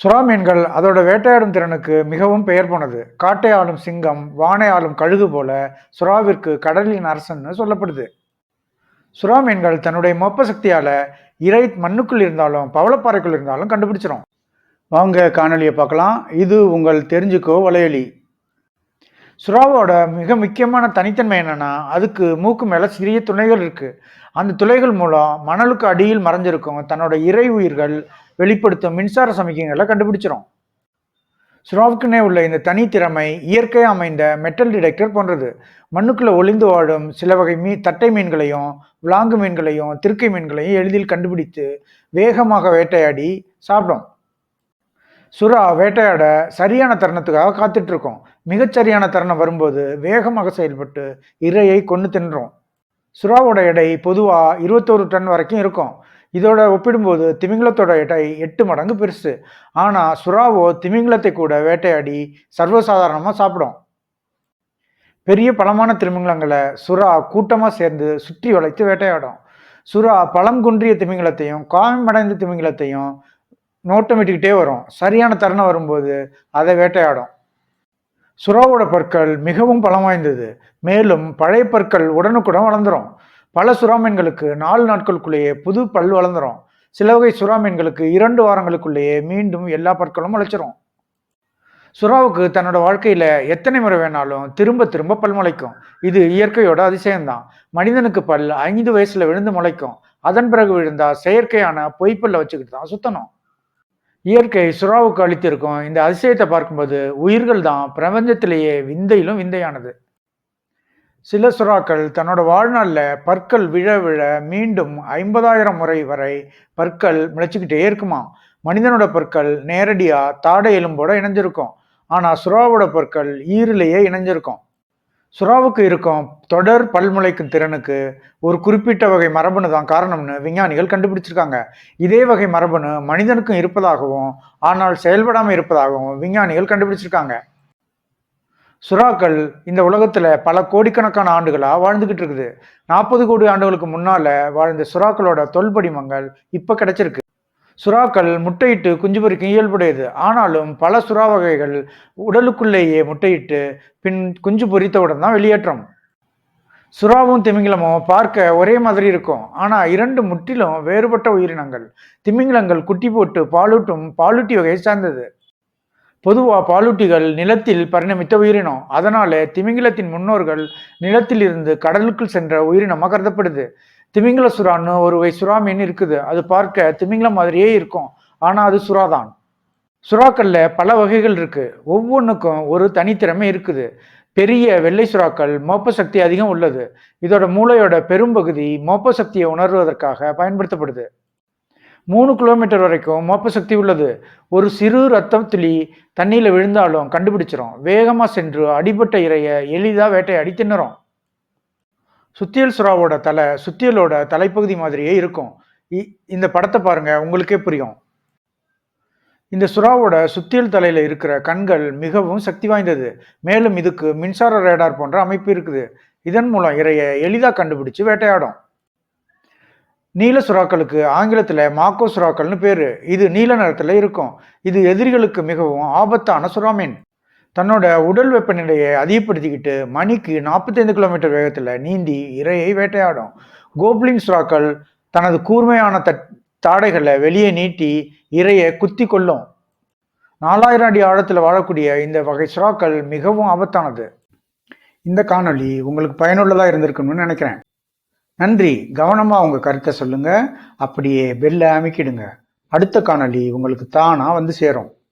சுறா மீன்கள் அதோட வேட்டையாடும் திறனுக்கு மிகவும் பெயர் போனது. காட்டை ஆளும் சிங்கம் வானை ஆளும் கழுகு போல சுறாவிற்கு கடலின் அரசன்னு சொல்லப்படுது. சுறா மீன்கள் தன்னுடைய மொப்ப சக்தியால இறை மண்ணுக்குள் இருந்தாலும் பவளப்பாறைக்குள் இருந்தாலும் கண்டுபிடிச்சிரும். வாங்க காணொலியை பார்க்கலாம். இது உங்கள் தெரிஞ்சுக்கோ வலையொலி. சுறாவோட மிக முக்கியமான தனித்தன்மை என்னென்னா அதுக்கு மூக்கு மேலே சிறிய துளைகள் இருக்குது அந்த துளைகள் மூலம் மணலுக்கு அடியில் மறைஞ்சிருக்கும் தன்னோட இறை உயிர்கள் வெளிப்படுத்தும் மின்சார சமிக்கைகளை கண்டுபிடிச்சிரும். சுறாவுக்குன்னே உள்ள இந்த தனித்திறமை இயற்கையாக இயற்கை அமைந்த மெட்டல் டிடெக்டர் போன்றது. மண்ணுக்குள்ள ஒளிந்து வாழும் சில வகை மீ தட்டை மீன்களையும் விலாங்கு மீன்களையும் திருக்கை மீன்களையும் எளிதில் கண்டுபிடித்து வேகமாக வேட்டையாடி சாப்பிடும். சுறா வேட்டையாட சரியான தருணத்துக்காக காத்துட்டு இருக்கோம் மிகச்சரியான தருணம் வரும்போது வேகமாக செயல்பட்டு இரையை கொண்டு தின்றோம். சுறாவோட எடை பொதுவாக இருபத்தோரு டன் வரைக்கும் இருக்கும். இதோட ஒப்பிடும்போது திமிங்கலத்தோட எட்டை எட்டு மடங்கு பெருசு. ஆனால் சுறாவோ திமிங்கலத்தை கூட வேட்டையாடி சர்வசாதாரணமாக சாப்பிடும். பெரிய பழமான திமிங்கலங்களை சுறா கூட்டமாக சேர்ந்து சுற்றி வளைத்து வேட்டையாடும். சுறா பழம் குன்றிய திமிங்கலத்தையும் காயமடைந்த திமிங்கலத்தையும் நோட்டமிட்டுக்கிட்டே வரும். சரியான தருணம் வரும்போது அதை வேட்டையாடும். சுறாவோட பற்கள் மிகவும் பலம் வாய்ந்தது. மேலும் பழைய பற்கள் உடனுக்குடன் வளர்ந்துரும். பல சுறா மீன்களுக்கு நாலு நாட்களுக்குள்ளேயே புது பல் வளர்ந்துரும். சில வகை சுறா மீன்களுக்கு இரண்டு வாரங்களுக்குள்ளேயே மீண்டும் எல்லா பற்களும் முளைச்சிரும். சுறாவுக்கு தன்னோட வாழ்க்கையில எத்தனை முறை வேணாலும் திரும்ப திரும்ப பல் முளைக்கும். இது இயற்கையோட அதிசயம்தான். மனிதனுக்கு பல் ஐந்து வயசுல விழுந்து முளைக்கும். அதன் பிறகு விழுந்தா செயற்கையான பொய்ப்பல்ல வச்சுக்கிட்டு தான் சுத்தணும். இயற்கை சுறாவுக்கு அளித்திருக்கும் இந்த அதிசயத்தை பார்க்கும்போது உயிர்கள் தான் பிரபஞ்சத்திலேயே விந்தையிலும் விந்தையானது. சில சுறாக்கள் தன்னோட வாழ்நாளில் பற்கள் விழ விழ மீண்டும் ஐம்பதாயிரம் முறை வரை பற்கள் முளைச்சிக்கிட்டே இருக்குமா? மனிதனோட பற்கள் நேரடியாக தாடை எலும்போட இணைஞ்சிருக்கும். ஆனால் சுறாவோட பற்கள் ஈரிலேயே இணைஞ்சிருக்கும். சுறாவுக்கு இருக்கும் தொடர் பல்முளைக்கும் திறனுக்கு ஒரு குறிப்பிட்ட வகை மரபணு தான் காரணம்னு விஞ்ஞானிகள் கண்டுபிடிச்சிருக்காங்க. இதே வகை மரபணு மனிதனுக்கும் இருப்பதாகவும் ஆனால் செயல்படாமல் இருப்பதாகவும் விஞ்ஞானிகள் கண்டுபிடிச்சிருக்காங்க. சுறாக்கள் இந்த உலகத்தில் பல கோடிக்கணக்கான ஆண்டுகளாக வாழ்ந்துக்கிட்டு இருக்குது. நாற்பது கோடி ஆண்டுகளுக்கு முன்னால் வாழ்ந்த சுறாக்களோட தொல்படிமங்கள் இப்போ கிடைச்சிருக்கு. சுறாக்கள் முட்டையிட்டு குஞ்சு பொறிக்கும் இயல்புடையது. ஆனாலும் பல சுறா வகைகள் உடலுக்குள்ளேயே முட்டையிட்டு பின் குஞ்சு பொறித்தவுடன் தான் வெளியேற்றம். சுறாவும் திமிங்கிலமும் பார்க்க ஒரே மாதிரி இருக்கும். ஆனால் இரண்டு முற்றிலும் வேறுபட்ட உயிரினங்கள். திமிங்கிலங்கள் குட்டி போட்டு பாலூட்டும் பாலூட்டி வகையை சார்ந்தது. பொதுவாக பாலூட்டிகள் நிலத்தில் பரிணமித்த உயிரினம். அதனால திமிங்கிலத்தின் முன்னோர்கள் நிலத்தில் இருந்து கடலுக்குள் சென்ற உயிரினமாக கருதப்படுது. திமிங்கில சுறான்னு ஒரு வகை சுறா மீன் இருக்குது. அது பார்க்க திமிங்கிலம் மாதிரியே இருக்கும். ஆனால் அது சுறாதான். சுறாக்கள்ல பல வகைகள் இருக்கு. ஒவ்வொன்றுக்கும் ஒரு தனித்திறமை இருக்குது. பெரிய வெள்ளை சுறாக்கள் மோப்ப சக்தி அதிகம் உள்ளது. இதோட மூளையோட பெரும்பகுதி மோப்ப சக்தியை உணர்வதற்காக பயன்படுத்தப்படுது. மூணு கிலோமீட்டர் வரைக்கும் மோப்ப சக்தி உள்ளது. ஒரு சிறு ரத்தம் துளி தண்ணியில் விழுந்தாலும் கண்டுபிடிச்சிரும். வேகமாக சென்று அடிபட்ட இறையை எளிதாக வேட்டையாடி தின்னுறோம் சுத்தியல் சுறாவோட தலை சுத்தியலோட தலைப்பகுதி மாதிரியே இருக்கும். இ- இந்த படத்தை பாருங்க உங்களுக்கே புரியும். இந்த சுறாவோட சுத்தியல் தலையில் இருக்கிற கண்கள் மிகவும் சக்தி வாய்ந்தது. மேலும் இதுக்கு மின்சார ரேடார் போன்ற அமைப்பு இருக்குது. இதன் மூலம் இரையை எளிதாக கண்டுபிடிச்சு வேட்டையாடும். நீல சுறாக்களுக்கு ஆங்கிலத்தில் மாக்கோ சுறாக்கள்னு பேர். இது நீல நிறத்தில் இருக்கும். இது எதிரிகளுக்கு மிகவும் ஆபத்தான சுறா மீன் தன்னோட உடல் வெப்பநிலையை அதிகப்படுத்திக்கிட்டு மணிக்கு நாற்பத்தைந்து கிலோமீட்டர் வேகத்தில் நீந்தி இரையை வேட்டையாடும். கோப்ளிங் சுறாக்கள் தனது கூர்மையான தட் தாடைகளை வெளியே நீட்டி இரையை குத்தி கொள்ளும். நாலாயிரம் அடி ஆழத்தில் வாழக்கூடிய இந்த வகை சுறாக்கள் மிகவும் ஆபத்தானது. இந்த காணொளி உங்களுக்கு பயனுள்ளதாக இருந்திருக்கணும்னு நினைக்கிறேன். நன்றி. கவனமாக உங்கள் கருத்தை சொல்லுங்கள் அப்படியே பெல்லை அமைக்கிடுங்க. அடுத்த காணொலி உங்களுக்கு தானாக வந்து சேரும்.